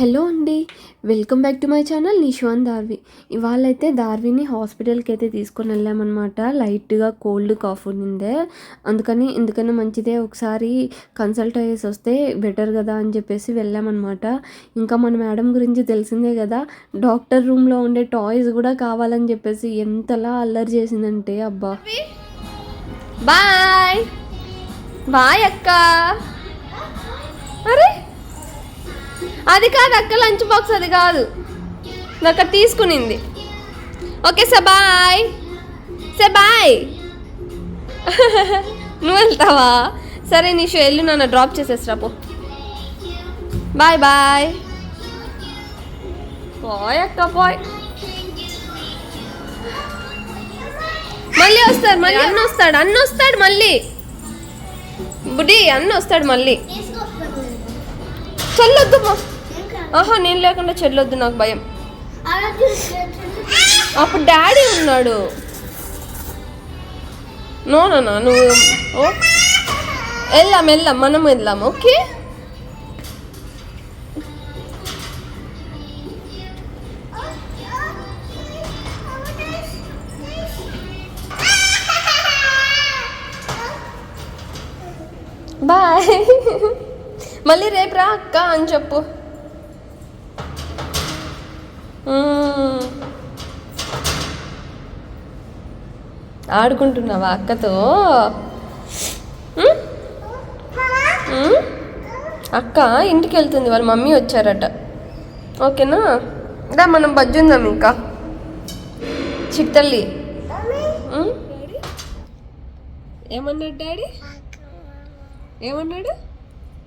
Hello అండి. Welcome back to my channel Nishwan Darvi. ఇవాళ అయితే దార్విని హాస్పిటల్కి అయితే తీసుకొని వెళ్ళామన్నమాట. లైట్గా కోల్డ్ కాఫ్ ఉండిందే అందుకని ఎందుకన్నా మంచిదే ఒకసారి కన్సల్ట్ అయ్యేసి వస్తే బెటర్ కదా అని చెప్పేసి వెళ్ళామన్నమాట. ఇంకా మన మేడం గురించి తెలిసిందే కదా డాక్టర్ రూమ్లో ఉండే టాయ్స్ కూడా కావాలని చెప్పేసి ఎంతలా అల్లరి చేసిందంటే అబ్బా. బాయ్! బాయ్ అక్క! అరే! అది కాదు అక్క లంచ్ బాక్స్ అది కాదు. అక్కడ తీసుకునింది. Okay say bye. Say bye. నువ్వు వెళ్తావా? సరే నీషు వెళ్ళి నన్ను డ్రాప్ చేసేసి పో. Bye bye. పోయ్ అక్క పోయ్ మళ్ళీ వస్తాడు మళ్ళీ అన్న వస్తాడు అన్న వస్తాడు మళ్ళీ. బుడి అన్న వస్తాడు మళ్ళీ. చెల్లొద్దు మా ఆహా నేను లేకుండా చెల్లొద్దు నాకు భయం. అప్పుడు డాడీ ఉన్నాడు. నో నాన్న నువ్వు ఓ. వెళ్దాం వెళ్దాం మనం వెళ్దాం ఓకే? బాయ్ మళ్ళీ రేపు రా అక్క అని చెప్పు. ఆడుకుంటున్నావా అక్కతో? అక్క ఇంటికి వెళ్తుంది వాళ్ళ మమ్మీ వచ్చారట. ఓకేనా? దా మనం బజ్జుందాం ఇంకా. చిట్టల్లి ఏమన్నాడు డాడీ? ఏమన్నాడు?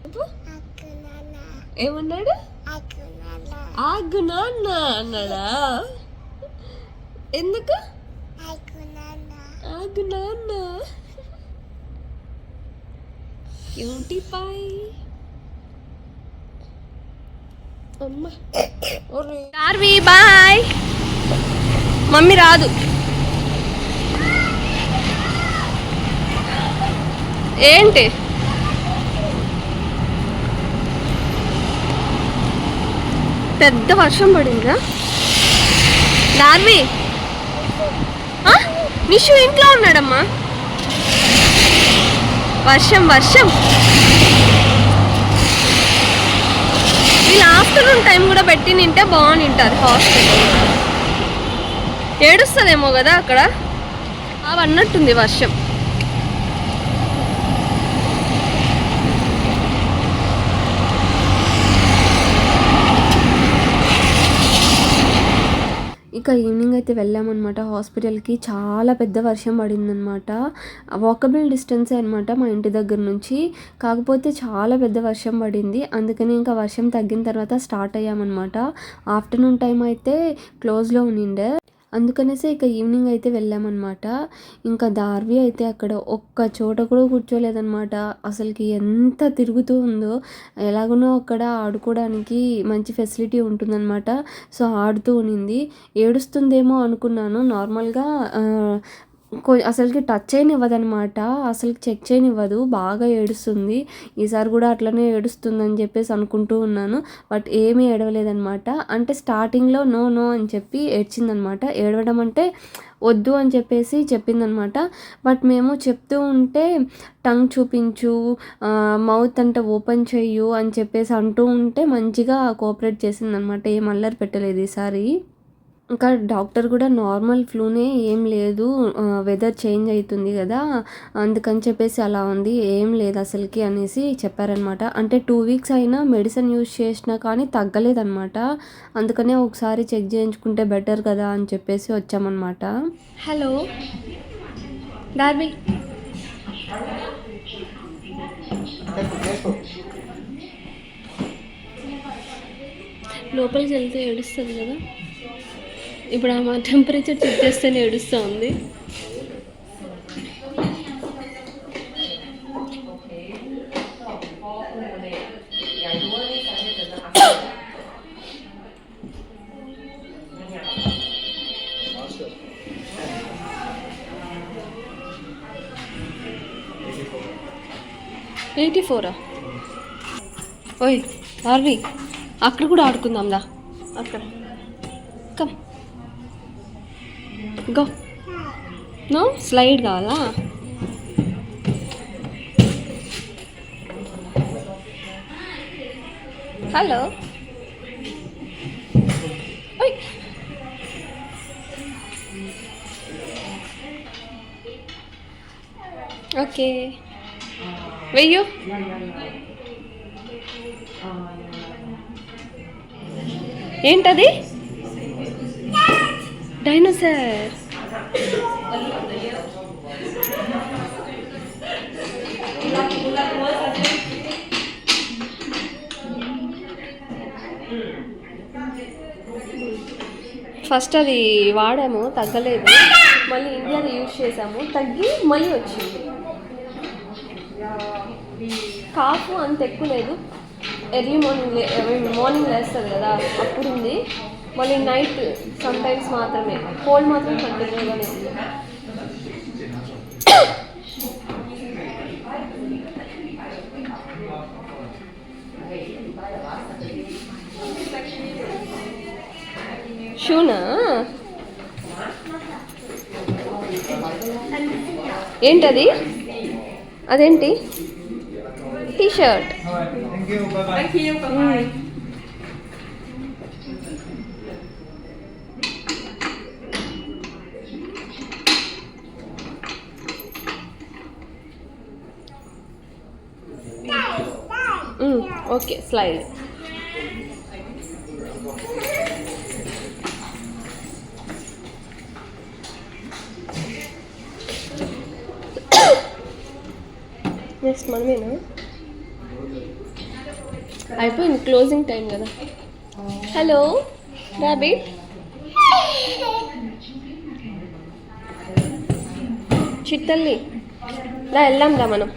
చెప్పు. ఏమన్నాడు? ఆగు నాన్న అన్నాడా? ఎందుకు? ఆగు నాన్న క్యూటీ పాయ్ అమ్మ డార్వి బాయ్. మమ్మీ రాదు. ఏంటి? పెద్ద వర్షం పడిందిరా. దార్వి నిషు ఇంట్లో ఉన్నాడమ్మా. వర్షం వర్షం. వీళ్ళు ఆఫ్టర్నూన్ టైం కూడా పెట్టి నింటే బాగుంది హాస్టల్. ఏడుస్తుందేమో కదా అక్కడ. అవి అన్నట్టుంది వర్షం. ఇంకా ఈవినింగ్ అయితే వెళ్ళామన్నమాట. హాస్పిటల్కి చాలా పెద్ద వర్షం పడిందనమాట వాకబుల్ డిస్టెన్సే అనమాట మా ఇంటి దగ్గర నుంచి. కాకపోతే చాలా పెద్ద వర్షం పడింది. అందుకని ఇంకా వర్షం తగ్గిన తర్వాత స్టార్ట్ అయ్యామన్నమాట. ఆఫ్టర్నూన్ టైం అయితే క్లోజ్లో ఉండిండే. అందుకనేసి ఇక ఈవినింగ్ అయితే వెళ్ళామన్నమాట. ఇంకా దార్వి అయితే అక్కడ ఒక్క చోట కూడా కూర్చోలేదన్నమాట. అసలుకి ఎంత తిరుగుతూ ఉందో ఎలాగనో అక్కడ ఆడుకోవడానికి మంచి ఫెసిలిటీ ఉంటుందన్నమాట. సో ఆడుతూ ఉన్నింది ఏడుస్తుందేమో అనుకున్నాను. నార్మల్గా అసలుకి టచ్ చేయనివ్వదనమాట అసలు చెక్ చేయనివ్వదు. బాగా ఏడుస్తుంది. ఈసారి కూడా అట్లనే ఏడుస్తుందని చెప్పేసి అనుకుంటూ ఉన్నాను. బట్ ఏమీ ఏడవలేదనమాట అంటే స్టార్టింగ్లో నో నో అని చెప్పి ఏడ్చిందనమాట ఏడవడం అంటే వద్దు అని చెప్పేసి చెప్పిందనమాట బట్ మేము చెప్తూ ఉంటే టంగ్ చూపించు మౌత్ అంటే ఓపెన్ చెయ్యు అని చెప్పేసి అంటూ ఉంటే మంచిగా కోఆపరేట్ చేసిందనమాట ఏం అల్లరి పెట్టలేదు ఈసారి. ఇంకా డాక్టర్ కూడా నార్మల్ ఫ్లూనే ఏం లేదు వెదర్ చేంజ్ అవుతుంది కదా అందుకని చెప్పేసి అలా ఉంది ఏం లేదు అసలుకి అనేసి చెప్పారనమాట. అంటే టూ వీక్స్ అయినా మెడిసిన్ యూజ్ చేసినా కానీ తగ్గలేదనమాట. అందుకనే ఒకసారి చెక్ చేయించుకుంటే బెటర్ కదా అని చెప్పేసి వచ్చామన్నమాట హలో డార్బీ. లోపలికి వెళ్తే ఏడుస్తుంది కదా. ఇప్పుడు ఆమె టెంపరేచర్ చెక్ చేస్తేనే ఏడుస్తూ ఉంది ఎయిటీ ఫోరా ఓయ్ ఆర్వి అక్కడ కూడా ఆడుకుందాం దా అక్కడ. కమ్ గో నో స్లైడ్ కావాలా? హలో ఓకే వెయ్యు ఏంటది? డైనోసార్ ఫస్ట్ అది వాడాము తగ్గలేదు. మళ్ళీ ఇండియాది యూజ్ చేసాము తగ్గి మళ్ళీ వచ్చింది. కాఫ్ అంత ఎక్కువ లేదు. ఎర్లీ మార్నింగ్ లే మార్నింగ్ లేస్తుంది కదా అప్పుడు ఉంది. మళ్ళీ నైట్ సమ్ టైమ్స్ మాత్రమే. కోల్డ్ మాత్రం కంటిన్యూగానే ఉంది షూనా? ఏంటది? అదేంటి? టీ ఓకే స్లైడ్. నెక్స్ట్ మనమేనా? అయిపోయింది క్లోజింగ్ టైం కదా. హలో రాబీ చిట్టల్లి రా వెళ్దాం రా మనం.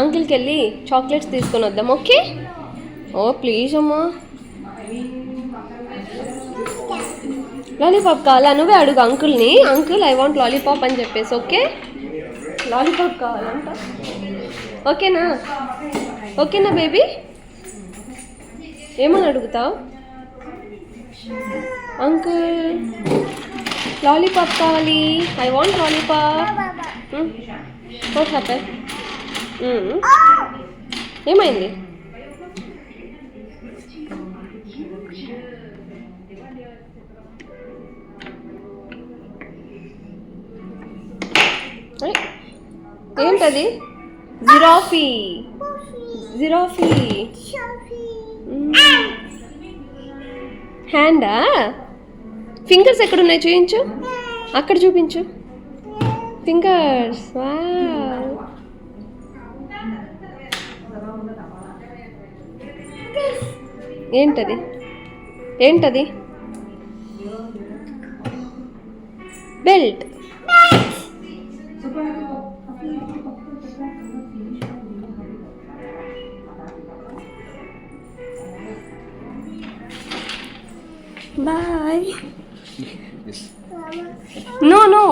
అంకుల్కి వెళ్ళి చాక్లెట్స్ తీసుకొని వద్దాం ఓకే? ఓ ప్లీజ్ అమ్మా. లాలీపాప్ కావాలా? నువ్వే అడుగు అంకుల్ని. అంకుల్ ఐ వాంట్ లాలీపాప్ అని చెప్పేసి ఓకే? లాలీపాప్ కావాలంట. ఓకేనా? ఓకేనా బేబీ? ఏమని అడుగుతావు? అంకుల్ లాలీపాప్ కావాలి. ఐ వాంట్ లాలీపాప్ ఓకే ఏమైంది? ఏంటది? జిరాఫీ. జిరాఫీ. హ్యాండా? ఫింగర్స్ ఎక్కడున్నాయి చూపించు. అక్కడ చూపించు. ఫింగర్స్. ఏంటది ఏంటది బెల్ట్ బాయ్ నో నో.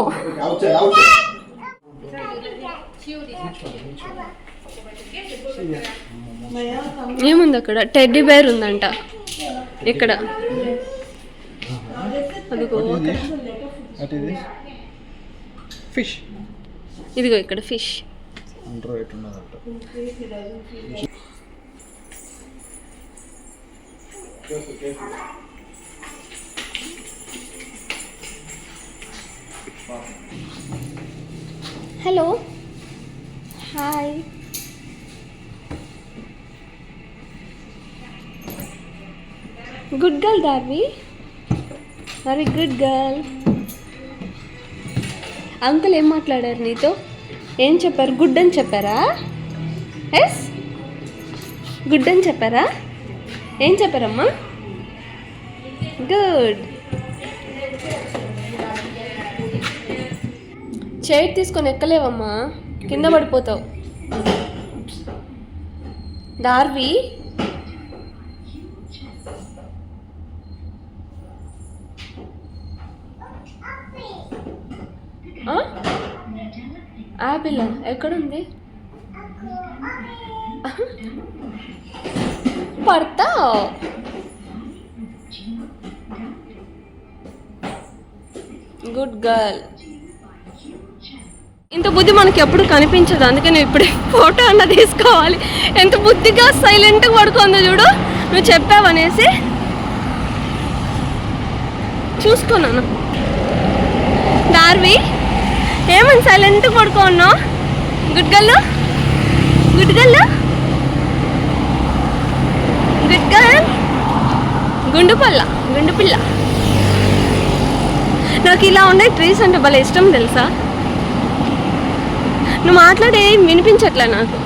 ఏముంది అక్కడ? టెడ్డీ బేర్ ఉందంట. ఇక్కడ? Fish. ఇదిగో ఇక్కడ fish hello hi good girl Darvi very good girl uncle ఏం మాట్లాడారు నీతో? ఏం చెప్పారు? గుడ్ అని చెప్పారా? ఎస్ గుడ్ అని చెప్పారా? ఏం చెప్పారమ్మా? గుడ్ చైర్ తీసుకొని ఎక్కలేవమ్మా? కింద పడిపోతావు. దార్వి యాపిల్ ఎక్కడుంది? పడతా? గుడ్ గర్ల్ ఇంత బుద్ధి మనకి ఎప్పుడు కనిపించదు. అందుకే నువ్వు ఇప్పుడే ఫోటో అన్న తీసుకోవాలి. ఎంత బుద్ధిగా సైలెంట్గా పడుకుందో చూడు. నువ్వు చెప్పావనేసి చూసుకున్నాను దార్వి. ఏమని సైలెంట్గా పడుకోన్నావు good girl good girl good girl గుండు పల్ల గుండు పిల్ల. నాకు ఇలా ఉండే ట్రీస్ అంటే భలే ఇష్టం తెలుసా? నువ్వు మాట్లాడే వినిపించట్లే నాకు?